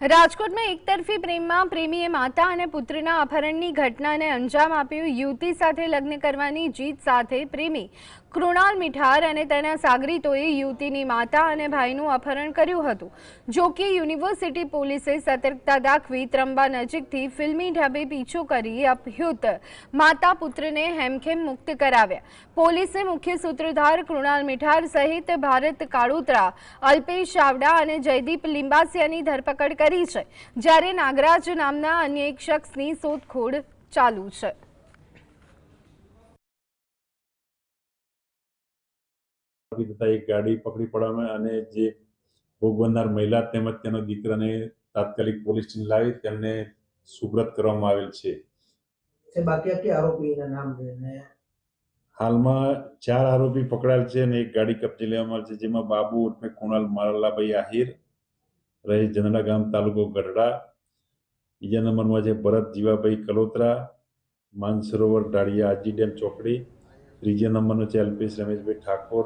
રાજકોટમાં એકતરફી પ્રેમમાં પ્રેમીએ માતા અને પુત્રના અપહરણની ઘટનાને અંજામ આપ્યું. યુવતી સાથે લગ્ન કરવાની જીત સાથે પ્રેમી કૃણાલ મિઠાર અને તેના સાગરીતોએ યુવતીની માતા અને ભાઈનું અપહરણ કર્યું હતું. જો કે યુનિવર્સિટી પોલીસે સતર્કતા દાખવી ત્રંબા નજીકથી ફિલ્મી ઢબે પીછો કરી અપહ્યુત માતા પુત્રને હેમખેમ મુક્ત કરાવ્યા. પોલીસે મુખ્ય સૂત્રધાર કૃણાલ મિઠાર સહિત ભારત કાળુત્રા, અલ્પેશ ચાવડા અને જયદીપ લિંબાસિયાની ધરપકડ કરી છે જ્યારે નાગરાજ નામના અન્ય એક શખ્સની શોધખોળ ચાલુ છે. એક ગાડી પકડી પાડવામાં અને જે ભોગ બનનાર મહિલા તેમજ તેનો દીકરાને તાત્કાલિક પોલીસ સ્ટેશન લાવી તેમને સુબ્રત કરવામાં આવેલ છે. છે બાકી કે આરોપીના નામ હાલમાં ચાર આરોપી પકડાયેલ છે અને એક ગાડી કબજે લેવામાં આવી છે જેમાં બાબુ ઉર્ફે કુણાલ મારલાભાઈ આહિર રહે જનડા ગામ તાલુકો ગઢડા. બીજા નંબરમાં છે ભરત જીવાભાઈ કલોત્રા, માનસરોવર ડાળિયા આજી ડેમ ચોકડી. ત્રીજા નંબરનો છે અલ્પેશ રમેશભાઈ ઠાકોર.